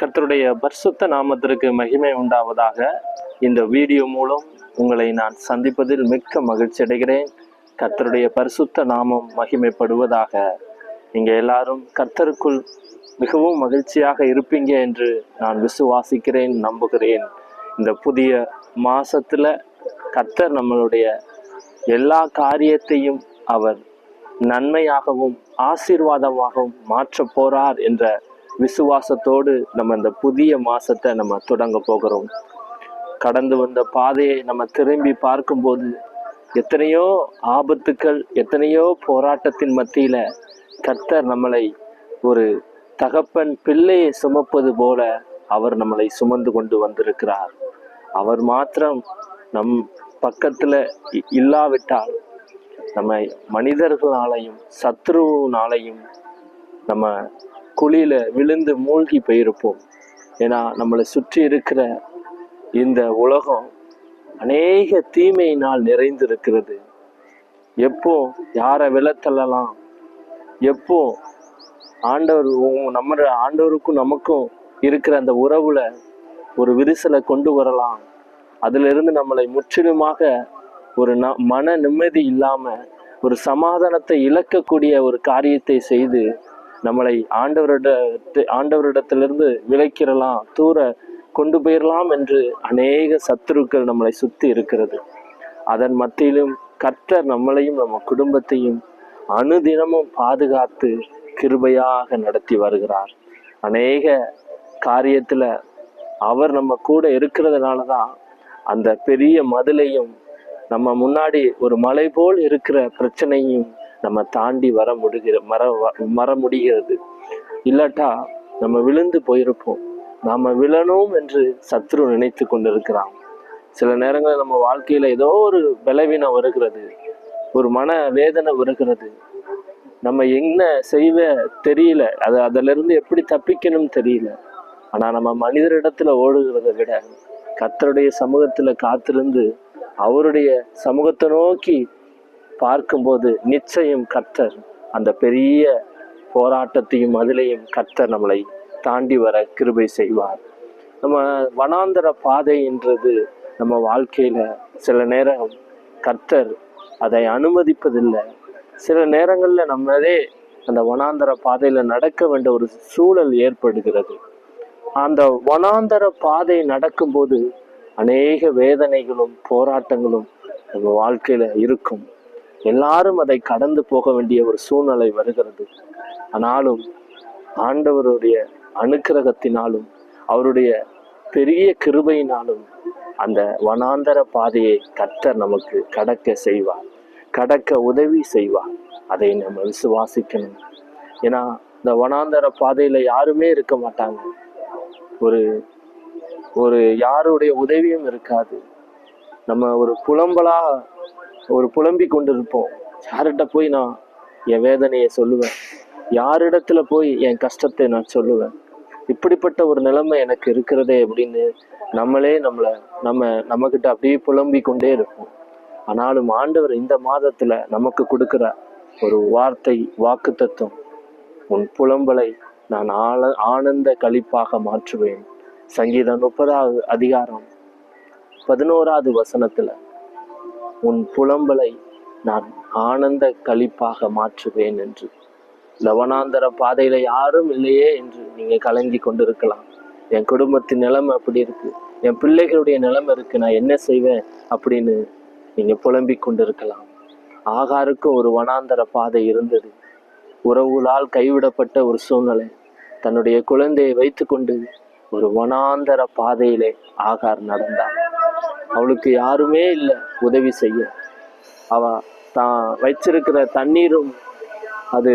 கர்த்தருடைய பரிசுத்த நாமத்திற்கு மகிமை உண்டாவதாக. இந்த வீடியோ மூலம் உங்களை நான் சந்திப்பதில் மிக்க மகிழ்ச்சி அடைகிறேன். கர்த்தருடைய பரிசுத்த நாமம் மகிமைப்படுவதாக. நீங்கள் எல்லாரும் கர்த்தருக்குள் மிகவும் மகிழ்ச்சியாக இருப்பீங்க என்று நான் விசுவாசிக்கிறேன் நம்புகிறேன். இந்த புதிய மாசத்துல கர்த்தர் நம்மளுடைய எல்லா காரியத்தையும் அவர் நன்மையாகவும் ஆசீர்வாதமாகவும் மாற்றப் போறார் என்ற விசுவாசத்தோடு நம்ம இந்த புதிய மாசத்தை நம்ம தொடங்க போகிறோம். கடந்து வந்த பாதையை நம்ம திரும்பி பார்க்கும்போது எத்தனையோ ஆபத்துக்கள் எத்தனையோ போராட்டத்தின் மத்தியில் கர்த்தர் நம்மளை ஒரு தகப்பன் பிள்ளையை சுமப்பது போல அவர் நம்மளை சுமந்து கொண்டு வந்திருக்கிறார். அவர் மாத்திரம் நம் பக்கத்தில் இ- இல்லாவிட்டால் நம்ம மனிதர்களாலையும் சத்ருனாலையும் நம்ம குழியில் விழுந்து மூழ்கி போயிருப்போம். ஏன்னா நம்மளை சுற்றி இருக்கிற இந்த உலகம் அநேக தீமையினால் நிறைந்திருக்கிறது. எப்போ யாரை விழத்தள்ளலாம் எப்போ ஆண்டவர் நம்ம ஆண்டவருக்கும் நமக்கும் இருக்கிற அந்த உறவுல ஒரு விரிசலை கொண்டு வரலாம். அதிலிருந்து நம்மளை முற்றிலுமாக ஒரு ந மன நிம்மதி இல்லாமல் ஒரு சமாதானத்தை இழக்கக்கூடிய ஒரு காரியத்தை செய்து நம்மளை ஆண்டவரிட ஆண்டவரிடத்திலிருந்து விளைக்கிறலாம் தூர கொண்டு போயிடலாம் என்று அநேக சத்துருக்கள் நம்மளை சுத்தி இருக்கிறது. அதன் மத்தியிலும் கற்ற நம்மளையும் நம்ம குடும்பத்தையும் அனுதினமும் பாதுகாத்து கிருபையாக நடத்தி வருகிறார். அநேக காரியத்துல அவர் நம்ம கூட இருக்கிறதுனால தான் அந்த பெரிய மதிலையும் நம்ம முன்னாடி ஒரு மலை போல் இருக்கிற பிரச்சனையும் நம்ம தாண்டி வர முடிகிற மர மர முடிகிறது. இல்லாட்டா நம்ம விழுந்து போயிருப்போம். நாம் விழணும் என்று சத்ரு நினைத்து கொண்டிருக்கிறான். சில நேரங்களில் நம்ம வாழ்க்கையில் ஏதோ ஒரு பலவீனம் வருகிறது. ஒரு மன வேதனை வருகிறது. நம்ம என்ன செய்வ தெரியல. அது அதிலிருந்து எப்படி தப்பிக்கணும்னு தெரியல. ஆனால் நம்ம மனிதரிடத்துல ஓடுகிறத விட கத்தருடைய சமூகத்தில் காத்திருந்து அவருடைய சமூகத்தை நோக்கி பார்க்கும்போது நிச்சயம் கர்த்தர் அந்த பெரிய போராட்டத்தையும் அதிலையும் கர்த்தர் நம்மளை தாண்டி வர கிருபை செய்வார். நம்ம வனாந்தர பாதைன்றது நம்ம வாழ்க்கையில் சில நேரம் கர்த்தர் அதை அனுமதிப்பதில்லை. சில நேரங்களில் நம்மளே அந்த வனாந்தர பாதையில் நடக்க வேண்டிய ஒரு சூழல் ஏற்படுகிறது. அந்த வனாந்தர பாதை நடக்கும்போது அநேக வேதனைகளும் போராட்டங்களும் நம்ம வாழ்க்கையில் இருக்கும். எல்லாரும் அதை கடந்து போக வேண்டிய ஒரு சூழ்நிலை வருகிறது. ஆனாலும் ஆண்டவருடைய அனுக்கிரகத்தினாலும் அவருடைய பெரிய கிருபையினாலும் அந்த வனாந்தர பாதையை கர்த்தர் நமக்கு கடக்க செய்வார் கடக்க உதவி செய்வார். அதை நம்ம விசுவாசிக்கணும். ஏன்னா இந்த வனாந்தர பாதையில யாருமே இருக்க மாட்டாங்க. ஒரு ஒரு யாருடைய உதவியும் இருக்காது. நம்ம ஒரு புலம்பலா ஒரு புலம்பி கொண்டிருப்போம். யார்கிட்ட போய் நான் என் வேதனையை சொல்லுவேன்? யாரிடத்துல போய் என் கஷ்டத்தை நான் சொல்லுவேன்? இப்படிப்பட்ட ஒரு நிலைமை எனக்கு இருக்கிறதே அப்படின்னு நம்மளே நம்மளை நம்ம நம்மக்கிட்ட அப்படியே புலம்பி கொண்டே இருப்போம். ஆனாலும் ஆண்டவர் இந்த மாதத்துல நமக்கு கொடுக்குற ஒரு வார்த்தை வாக்கு தத்துவம் உன் புலம்பலை நான் ஆள ஆனந்த கழிப்பாக மாற்றுவேன். சங்கீதம் முப்பதாவது அதிகாரம் பதினோராவது வசனத்துல உன் புலம்பலை நான் ஆனந்த களிப்பாக மாற்றுவேன் என்று. லவனாந்தர பாதையில யாரும் இல்லையே என்று நீங்க கலங்கி கொண்டிருக்கலாம். என் குடும்பத்தின் நிலைமை அப்படி இருக்கு. என் பிள்ளைகளுடைய நிலைமை இருக்கு. நான் என்ன செய்வேன் அப்படின்னு நீங்க புலம்பிக் கொண்டிருக்கலாம். ஆகாருக்கும் ஒரு வனாந்தர பாதை இருந்தது. உறவுகளால் கைவிடப்பட்ட ஒரு சூழ்நிலை. தன்னுடைய குழந்தையை வைத்துக்கொண்டு ஒரு வனாந்தர பாதையிலே ஆகார் நடந்தார். அவளுக்கு யாருமே இல்லை உதவி செய்ய. அவ தான் வச்சிருக்கிற தண்ணீரும் அது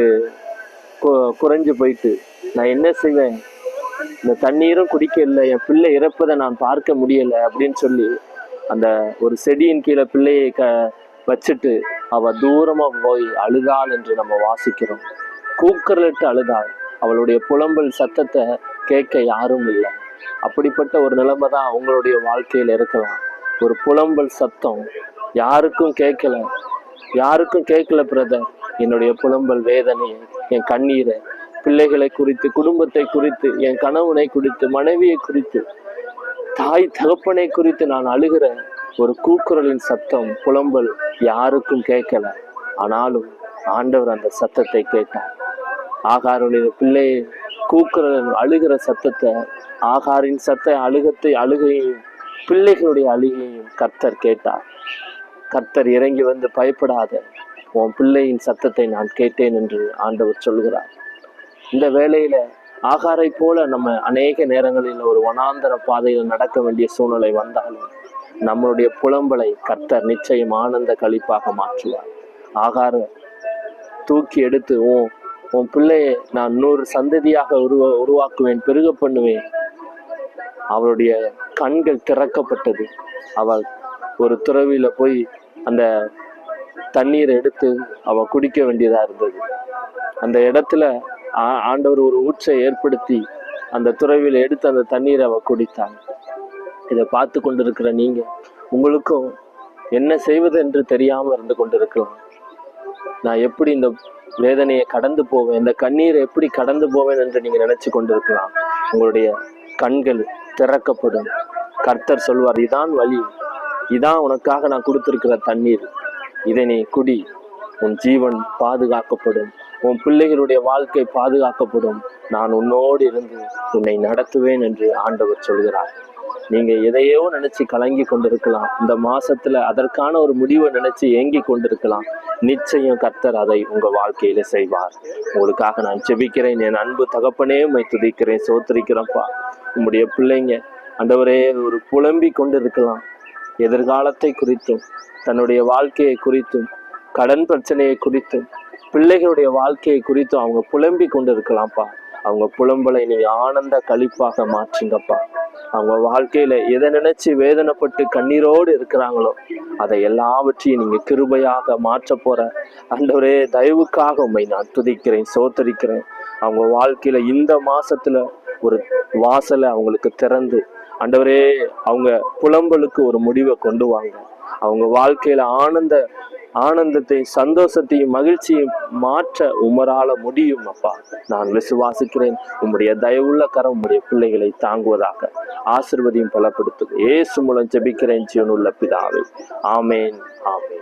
குறைஞ்சு போயிட்டு. நான் என்ன செய்வேன்? இந்த தண்ணீரும் குடிக்க இல்லை என் பிள்ளை இறப்பதை நான் பார்க்க முடியலை அப்படின்னு சொல்லி அந்த ஒரு செடியின் கீழே பிள்ளையை க வச்சுட்டு அவ தூரமா போய் அழுதாள் என்று நம்ம வாசிக்கிறோம். கூக்குரலிட்டு அழுதாள். அவளுடைய புலம்பல் சத்தத்தை கேட்க யாரும் இல்லை. அப்படிப்பட்ட ஒரு நிலைமை தான் அவங்களுடைய வாழ்க்கையில் இருக்கலாம். ஒரு புலம்பல் சத்தம். யாருக்கும் கேட்கல யாருக்கும் கேட்கல பிரதர் என்னுடைய புலம்பல் வேதனையை என் கண்ணீரை. பிள்ளைகளை குறித்து குடும்பத்தை குறித்து என் கணவனை குறித்து மனைவியை குறித்து தாய் தகப்பனை குறித்து நான் அழுகிற ஒரு கூக்குரலின் சத்தம் புலம்பல் யாருக்கும் கேட்கல ஆனாலும் ஆண்டவர் அந்த சத்தத்தை கேட்டார். ஆகாருடைய பிள்ளை கூக்குரல் அழுகிற சத்தத்தை ஆகாரின் சத்த அழுகத்தை அழுகையும் பிள்ளைகளுடைய அழுகையும் கர்த்தர் கேட்டார். கர்த்தர் இறங்கி வந்து பயப்படாத. உன் பிள்ளையின் சத்தத்தை நான் கேட்டேன் என்று ஆண்டவர் சொல்கிறார். இந்த வேளையில ஆகாரை போல நம்ம அநேக நேரங்களில் ஒரு வனாந்தர பாதையில் நடக்க வேண்டிய சூழ்நிலை வந்தாலும் நம்மளுடைய புலம்பலை கர்த்தர் நிச்சயம் ஆனந்த கழிப்பாக மாற்றுவார். ஆகார தூக்கி எடுத்து உன் உன் பிள்ளையை நான் நூறு சந்ததியாக உருவ உருவாக்குவேன் பெருக பண்ணுவேன். அவருடைய கண்கள் திறக்கப்பட்டது. அவள் ஒரு துறவியில போய் அந்த தண்ணீரை எடுத்து அவ குடிக்க வேண்டியதா இருந்தது. அந்த இடத்துல ஆ- ஆண்டவர் ஒரு ஊற்றை ஏற்படுத்தி அந்த துறவியில எடுத்து அந்த தண்ணீரை அவ குடித்தாங்க இதை பார்த்து கொண்டிருக்கிற நீங்க உங்களுக்கும் என்ன செய்வது என்று தெரியாம இருந்து கொண்டிருக்கலாம். நான் எப்படி இந்த வேதனையை கடந்து போவேன் இந்த கண்ணீரை எப்படி கடந்து போவேன் என்று நீங்க நினைச்சு கொண்டிருக்கலாம். உங்களுடைய கண்கள் திறக்கப்படும். கர்த்தர் சொல்வார் இதான் வழி. இதான் உனக்காக நான் கொடுத்திருக்கிற தண்ணீர். இதை நீ குடி. உன் ஜீவன் பாதுகாக்கப்படும். உன் பிள்ளைகளுடைய வாழ்க்கை பாதுகாக்கப்படும். நான் உன்னோடு இருந்து உன்னை நடத்துவேன் என்று ஆண்டவர் சொல்கிறார். நீங்க எதையோ நினைச்சு கலங்கி கொண்டிருக்கலாம். இந்த மாசத்துல அதற்கான ஒரு முடிவை நினைச்சு ஏங்கி கொண்டிருக்கலாம். நிச்சயம் கர்த்தர் அதை உங்க வாழ்க்கையில செய்வார். உங்களுக்காக நான் ஜெபிக்கிறேன். என் அன்பு தகப்பனே உண்மை துதிக்கிறேன். சோத்திரிக்கிறப்பா உங்களுடைய பிள்ளைங்க அண்டவரே ஒரு புலம்பி கொண்டிருக்கலாம். எதிர்காலத்தை குறித்தும் தன்னுடைய வாழ்க்கையை குறித்தும் கடன் பிரச்சனையை குறித்தும் பிள்ளைகளுடைய வாழ்க்கையை குறித்தும் அவங்க புலம்பி கொண்டு இருக்கலாம்ப்பா அவங்க புலம்பலை நீ ஆனந்த கழிப்பாக மாற்றுங்கப்பா. அவங்க வாழ்க்கையில எதை நினைச்சு வேதனைப்பட்டு கண்ணீரோடு இருக்கிறாங்களோ அதை எல்லாவற்றையும் நீங்க கிருபையாக மாற்ற போற ஆண்டவரே தயவுக்காக உண்மை நான் துதிக்கிறேன் சோத்தரிக்கிறேன். அவங்க வாழ்க்கையில இந்த மாசத்துல ஒரு வாசலை அவங்களுக்கு திறந்து அண்டவரே அவங்க புலம்பலுக்கு ஒரு முடிவை கொண்டு வாங்க. அவங்க வாழ்க்கையில ஆனந்த ஆனந்தத்தை சந்தோஷத்தையும் மகிழ்ச்சியும் மாற்ற உமரால முடியும் அப்பா. நான் விசுவாசிக்கிறேன். உம்முடைய தயவுள்ள கரம் உம்முடைய பிள்ளைகளை தாங்குவதாக. ஆசிர்வதியும் பலப்படுத்தும். ஏசு மூலம் ஜெபிக்கிறேன் ஜீவனுள்ள பிதாவை. ஆமேன் ஆமேன்.